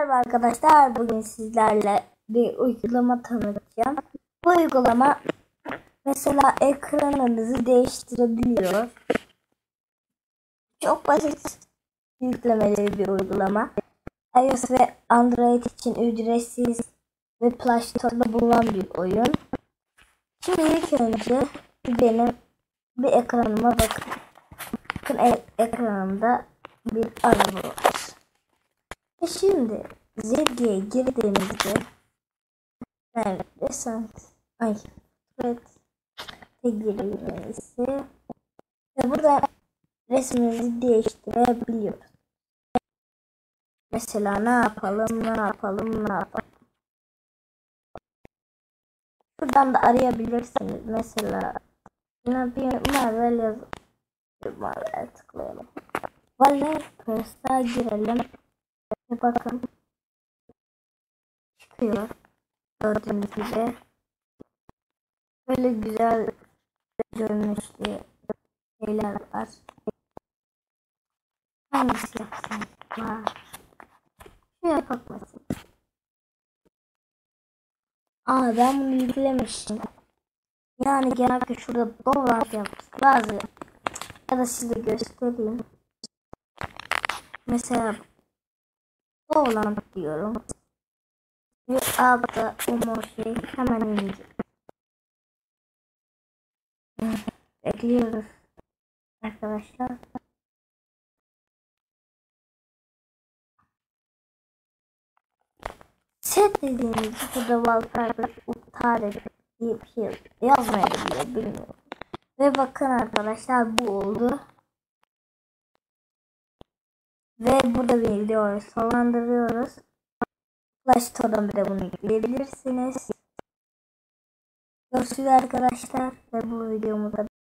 Merhaba arkadaşlar. Bugün sizlerle bir uygulama tanıtacağım. Bu uygulama mesela ekranınızı değiştirebiliyor. Çok basit yüklemeli bir uygulama. iOS ve Android için ücretsiz ve Play Store'da bulunan bir oyun. Şimdi ilk önce benim bir ekranıma bakın. Bakın e ekranımda bir araba var. E şimdi Zedge'ye girdiğimizde evet desant ay evet girmesi ve burada resmimizi değiştirebiliyoruz. Mesela ne yapalım ne yapalım ne yapalım. Şuradan da arayabilirsiniz. Mesela ne bir Marvel yaz Marvel tıklayalım. First'a girelim. Bakın. Çıkıyor. Gördüğünüz gibi. Böyle güzel görünüşlü şeyler var. Hangisi? Var. Şu yapmasın. Aa ben bunu yüklemişim. Yani genelde şurada dolar yapması lazım. Ya da size göstereyim. Mesela Oğlan diyorum. Altta umur şey hemen inecek. Bekliyoruz. Arkadaşlar. Set dediğimiz burada wallpaper iptal diye bir şey yazmayabiliyor bilmiyorum. Ve bakın arkadaşlar bu oldu. Ve burada videoyu sonlandırıyoruz. Flash Store'dan bir de bunu yükleyebilirsiniz. Görüşürüz arkadaşlar ve bu videomu da